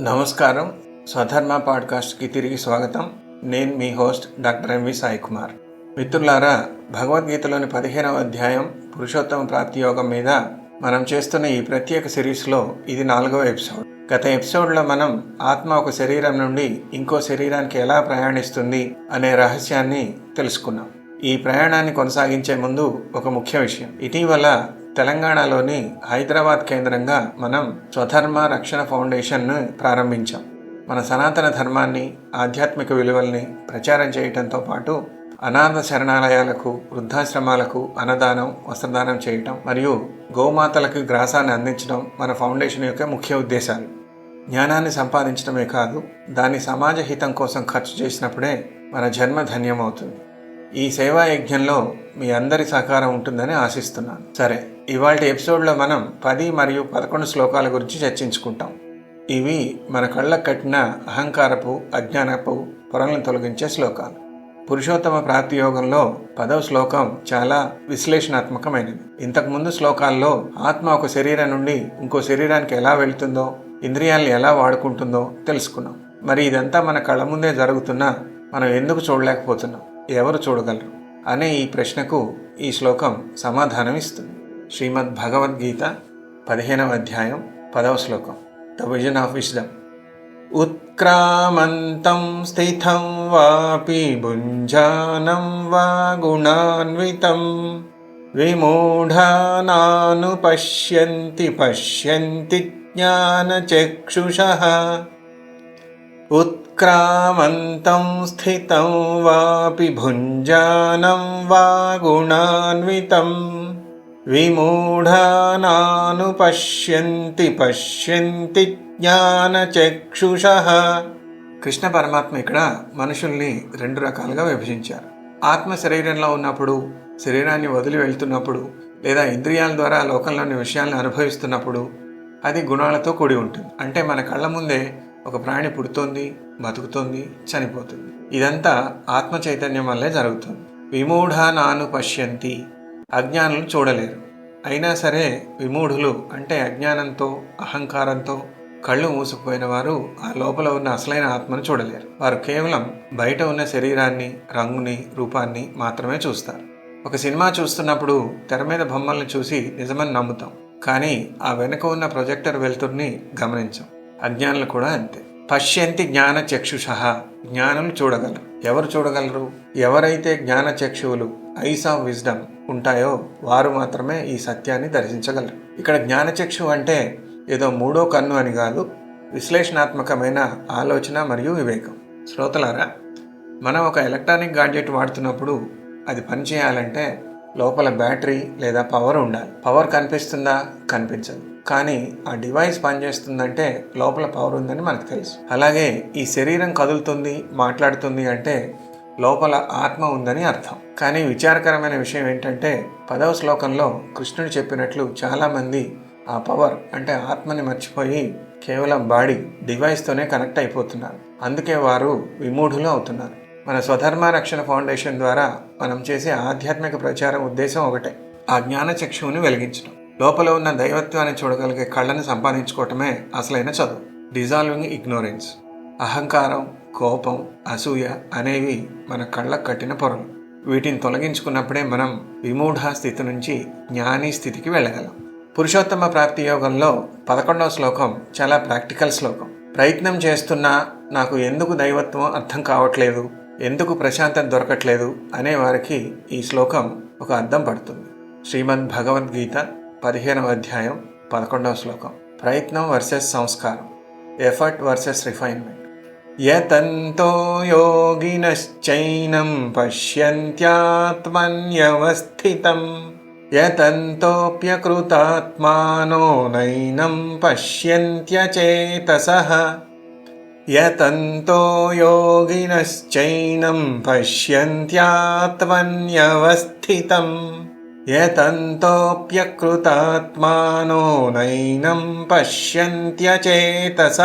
నమస్కారం. స్వధర్మ పాడ్కాస్ట్కి తిరిగి స్వాగతం. నేను మీ host doctor M V Sai Kumar. మిత్రులారా భగవద్గీతలోని పదిహేనవ అధ్యాయం పురుషోత్తమ ప్రాప్తి యోగం మీద మనం చేస్తున్న ఈ ప్రత్యేక సిరీస్లో ఇది నాలుగవ ఎపిసోడ్. గత ఎపిసోడ్లో మనం ఆత్మ ఒక శరీరం నుండి ఇంకో శరీరానికి ఎలా ప్రయాణిస్తుంది అనే రహస్యాన్ని తెలుసుకున్నాం. ఈ ప్రయాణాన్ని కొనసాగించే ముందు ఒక ముఖ్య విషయం. ఇటీవల తెలంగాణలోని హైదరాబాద్ కేంద్రంగా మనం స్వధర్మ రక్షణ ఫౌండేషన్ను ప్రారంభించాం. మన సనాతన ధర్మాన్ని ఆధ్యాత్మిక విలువల్ని ప్రచారం చేయటంతో పాటు అనాథ శరణాలయాలకు వృద్ధాశ్రమాలకు అన్నదానం వస్త్రదానం చేయటం మరియు గోమాతలకు గ్రాసాన్ని అందించడం మన ఫౌండేషన్ యొక్క ముఖ్య ఉద్దేశాలు. జ్ఞానాన్ని సంపాదించడమే కాదు దాన్ని సమాజ హితం కోసం ఖర్చు చేసినప్పుడే మన జన్మ ధన్యమవుతుంది. ఈ సేవా యజ్ఞంలో మీ అందరి సహకారం ఉంటుందని ఆశిస్తున్నాను. సరే ఇవాళ ఎపిసోడ్లో మనం పది మరియు పదకొండు శ్లోకాల గురించి చర్చించుకుంటాం. ఇవి మన కళ్ళకు కట్టిన అహంకారపు అజ్ఞానపు పొరలను తొలగించే శ్లోకాలు. పురుషోత్తమ ప్రాతియోగంలో పదవ శ్లోకం చాలా విశ్లేషణాత్మకమైనది. ఇంతకుముందు శ్లోకాల్లో ఆత్మ ఒక శరీరం నుండి ఇంకో శరీరానికి ఎలా వెళుతుందో ఇంద్రియాలను ఎలా వాడుకుంటుందో తెలుసుకున్నాం. మరి ఇదంతా మన కళ్ళ ముందే జరుగుతున్నా మనం ఎందుకు చూడలేకపోతున్నాం? ఎవరు చూడగలరు అనే ఈ ప్రశ్నకు ఈ శ్లోకం సమాధానమిస్తుంది. శ్రీమద్ భగవద్గీత పదిహేనవ అధ్యాయం పదవ శ్లోకం. ద విజన్ ఆఫ్ విజ్డమ్ ఉత్క్రామంతం స్థితం వాపి భుంజానం వా గుణాన్వితం. విమూఢానాను పశ్యంతి పశ్యంతి జ్ఞానచక్షుష. उत्क्रामन्तं स्थितं वापि भुञ्जानं वा गुणान्वितं విమూఢానానుపశ్యంతి పశ్యంతి జ్ఞానచక్షుష కృష్ణ పరమాత్మ ఇక్కడ మనుషుల్ని రెండు రకాలుగా విభజించారు ఆత్మ శరీరంలో ఉన్నప్పుడు శరీరాన్ని వదిలి వెళ్తున్నప్పుడు లేదా ఇంద్రియాల ద్వారా లోకంలోని విషయాలను అనుభవిస్తున్నప్పుడు అది గుణాలతో కూడి ఉంటుంది అంటే మన కళ్ళ ముందే ఒక ప్రాణి పుడుతోంది బతుకుతోంది చనిపోతుంది. ఇదంతా ఆత్మ చైతన్యం వల్లే జరుగుతుంది. విమూఢ నాను పశ్యంతి. అజ్ఞానులు చూడలేరు. అయినా సరే విమూఢులు అంటే అజ్ఞానంతో అహంకారంతో కళ్ళు మూసుకుపోయిన వారు ఆ లోపల ఉన్న అసలైన ఆత్మను చూడలేరు. వారు కేవలం బయట ఉన్న శరీరాన్ని రంగుని రూపాన్ని మాత్రమే చూస్తారు. ఒక సినిమా చూస్తున్నప్పుడు తెర మీద బొమ్మల్ని చూసి నిజమని నమ్ముతాం. కానీ ఆ వెనుక ఉన్న ప్రొజెక్టర్ వెలుతుర్ని గమనించాం. అజ్ఞానులు కూడా అంతే. పశ్యంతి జ్ఞాన చక్షుష జ్ఞానులు చూడగలరు. ఎవరు చూడగలరు? ఎవరైతే జ్ఞాన చక్షువులు ఐస్ ఆఫ్ విజ్డమ్ ఉంటాయో వారు మాత్రమే ఈ సత్యాన్ని దర్శించగలరు. ఇక్కడ జ్ఞానచక్షు అంటే ఏదో మూడో కన్ను అని కాదు విశ్లేషణాత్మకమైన ఆలోచన మరియు వివేకం. శ్రోతలారా మనం ఒక ఎలక్ట్రానిక్ గాడ్జెట్ వాడుతున్నప్పుడు అది పనిచేయాలంటే లోపల బ్యాటరీ లేదా పవర్ ఉండాలి. పవర్ కనిపిస్తుందా? కనిపించదు. కానీ ఆ డివైస్ పనిచేస్తుందంటే లోపల పవర్ ఉందని మనకు తెలుసు. అలాగే ఈ శరీరం కదులుతుంది మాట్లాడుతుంది అంటే లోపల ఆత్మ ఉందని అర్థం. కానీ విచారకరమైన విషయం ఏంటంటే పదవ శ్లోకంలో కృష్ణుడు చెప్పినట్లు చాలామంది ఆ పవర్ అంటే ఆత్మని మర్చిపోయి కేవలం బాడీ డివైస్తోనే కనెక్ట్ అయిపోతున్నారు. అందుకే వారు విమూఢులు అవుతున్నారు. మన స్వధర్మ రక్షణ ఫౌండేషన్ ద్వారా మనం చేసే ఆధ్యాత్మిక ప్రచారం ఉద్దేశం ఒకటే. ఆ జ్ఞాన చక్షువుని వెలిగించడం. లోపల ఉన్న దైవత్వాన్ని చూడగలిగే కళ్ళని సంపాదించుకోవటమే అసలైన చదువు. డిజాల్వింగ్ ఇగ్నోరెన్స్ అహంకారం కోపం అసూయ అనేవి మన కళ్ళకు కట్టిన పొరలు. వీటిని తొలగించుకున్నప్పుడే మనం విమూఢ స్థితి నుంచి జ్ఞాని స్థితికి వెళ్ళగలం. పురుషోత్తమ ప్రాప్తి యోగంలో పదకొండవ శ్లోకం చాలా ప్రాక్టికల్ శ్లోకం. ప్రయత్నం చేస్తున్నా నాకు ఎందుకు దైవత్వం అర్థం కావట్లేదు? ఎందుకు ప్రశాంతత దొరకట్లేదు? అనే వారికి ఈ శ్లోకం ఒక అర్థం పడుతుంది. శ్రీమద్ భగవద్గీత పదిహేనవ అధ్యాయం పదకొండవ శ్లోకం. ప్రయత్నం వర్సెస్ సంస్కారం. Effort versus refinement. యతంతో యోగినశ్చైనం పశ్యంత్యాత్మన్యవస్థితం. యతంతోప్యకృతాత్మానో నైనం పశ్యంత్యచేతస. యతంతో యోగినశ్చైనం పశ్యంత్యాత్మన్యవస్థితం. యతంతోప్యకృతాత్మానో నైనం పశ్యంత్యచేతస.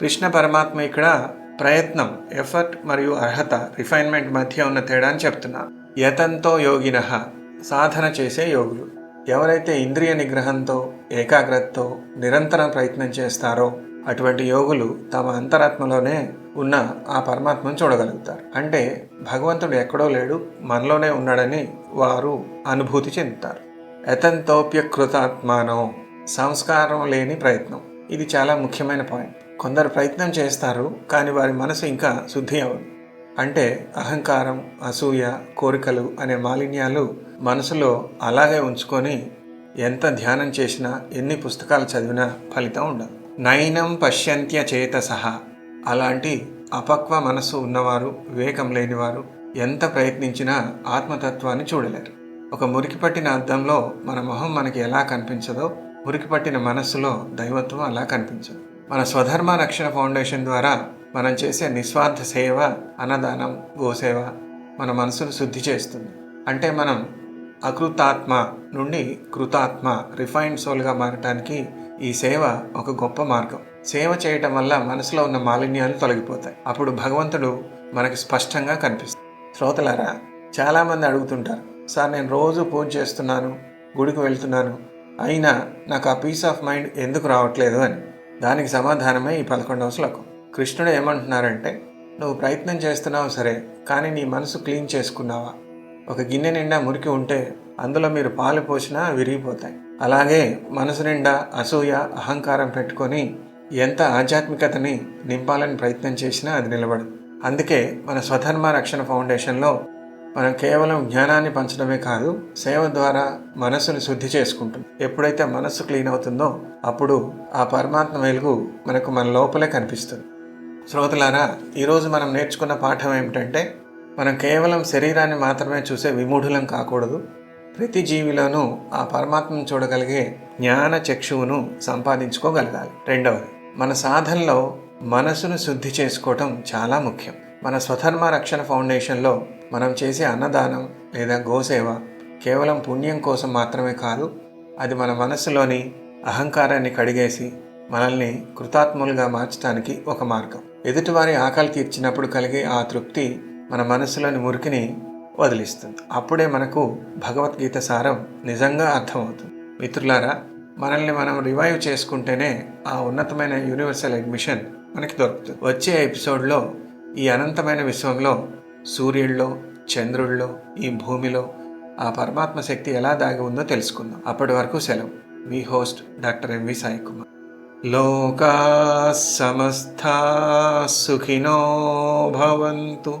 కృష్ణ పరమాత్మ ఇక్కడ ప్రయత్నం ఎఫర్ట్ మరియు అర్హత రిఫైన్మెంట్ మధ్య ఉన్న తేడాని చెప్తున్నారు యతంతో యోగిన సాధన చేసే యోగులు. ఎవరైతే ఇంద్రియ నిగ్రహంతో ఏకాగ్రతతో నిరంతరం ప్రయత్నం చేస్తారో అటువంటి యోగులు తమ అంతరాత్మలోనే ఉన్న ఆ పరమాత్మను చూడగలుగుతారు. అంటే భగవంతుడు ఎక్కడో లేడు మనలోనే ఉన్నాడని వారు అనుభూతి చెందుతారు. యతంతోప్యకృతాత్మానం సంస్కారం లేని ప్రయత్నం. ఇది చాలా ముఖ్యమైన పాయింట్. కొందరు ప్రయత్నం చేస్తారు కానీ వారి మనసు ఇంకా శుద్ధి అవ్వదు. అంటే అహంకారం అసూయ కోరికలు అనే మాలిన్యాలు మనసులో అలాగే ఉంచుకొని ఎంత ధ్యానం చేసినా ఎన్ని పుస్తకాలు చదివినా ఫలితం ఉండదు. నైనం పశ్యంత్య చేత సహా అలాంటి అపక్వ మనస్సు ఉన్నవారు వివేకం లేనివారు ఎంత ప్రయత్నించినా ఆత్మతత్వాన్ని చూడలేరు. ఒక మురికి పట్టిన అద్దంలో మన మొహం మనకి ఎలా కనిపించదో మురికి పట్టిన మనస్సులో దైవత్వం అలా కనిపించదు. మన స్వధర్మ రక్షణ ఫౌండేషన్ ద్వారా మనం చేసే నిస్వార్థ సేవ అన్నదానం గోసేవ మన మనసును శుద్ధి చేస్తుంది. అంటే మనం అకృతాత్మ నుండి కృతాత్మ రిఫైన్డ్ సోల్గా మారటానికి ఈ సేవ ఒక గొప్ప మార్గం. సేవ చేయటం వల్ల మనసులో ఉన్న మాలిన్యాలు తొలగిపోతాయి. అప్పుడు భగవంతుడు మనకు స్పష్టంగా కనిపిస్తుంది శ్రోతలారా చాలామంది అడుగుతుంటారు సార్ నేను రోజు పూజ చేస్తున్నాను గుడికి వెళ్తున్నాను అయినా నాకు ఆ పీస్ ఆఫ్ మైండ్ ఎందుకు రావట్లేదు అని. దానికి సమాధానమే ఈ పదకొండవ శ్లోకం. కృష్ణుడు ఏమంటున్నారంటే నువ్వు ప్రయత్నం చేస్తున్నావు సరే కానీ నీ మనసు క్లీన్ చేసుకున్నావా? ఒక గిన్నె నిండా మురికి ఉంటే అందులో మీరు పాలు పోసినా విరిగిపోతాయి. అలాగే మనసు నిండా అసూయ అహంకారం పెట్టుకొని ఎంత ఆధ్యాత్మికతని నింపాలని ప్రయత్నం చేసినా అది నిలబడదు. అందుకే మన స్వధర్మ రక్షణ ఫౌండేషన్లో మనం కేవలం జ్ఞానాన్ని పంచడమే కాదు సేవ ద్వారా మనస్సును శుద్ధి చేసుకుంటుంది ఎప్పుడైతే మనస్సు క్లీన్ అవుతుందో అప్పుడు ఆ పరమాత్మ వెలుగు మనకు మన లోపలే కనిపిస్తుంది. శ్రోతలారా ఈరోజు మనం నేర్చుకున్న పాఠం ఏమిటంటే మనం కేవలం శరీరాన్ని మాత్రమే చూసే విమూఢులం కాకూడదు. ప్రతి జీవిలోనూ ఆ పరమాత్మను చూడగలిగే జ్ఞాన చక్షువును సంపాదించుకోగలగాలి. రెండవది మన సాధనలో మనసును శుద్ధి చేసుకోవటం చాలా ముఖ్యం. మన స్వధర్మ రక్షణ ఫౌండేషన్లో మనం చేసే అన్నదానం లేదా గోసేవ కేవలం పుణ్యం కోసం మాత్రమే కాదు అది మన మనస్సులోని అహంకారాన్ని కడిగేసి మనల్ని కృతాత్ములుగా మార్చడానికి ఒక మార్గం. ఎదుటివారి ఆకలి తీర్చినప్పుడు కలిగే ఆ తృప్తి మన మనసులోని మురికిని వదిలిస్తుంది. అప్పుడే మనకు భగవద్గీత సారం నిజంగా అర్థమవుతుంది. మిత్రులారా మనల్ని మనం రివైవ్ చేసుకుంటేనే ఆ ఉన్నతమైన యూనివర్సల్ అడ్మిషన్ మనకి దొరుకుతుంది. వచ్చే ఎపిసోడ్లో ఈ అనంతమైన విశ్వంలో సూర్యుల్లో చంద్రుల్లో ఈ భూమిలో ఆ పరమాత్మ శక్తి ఎలా దాగి ఉందో తెలుసుకుందాం. అప్పటి వరకు సెలవు. మీ host doctor M V Sai Kumar లోకా సమస్తా సుఖినో భవంతు.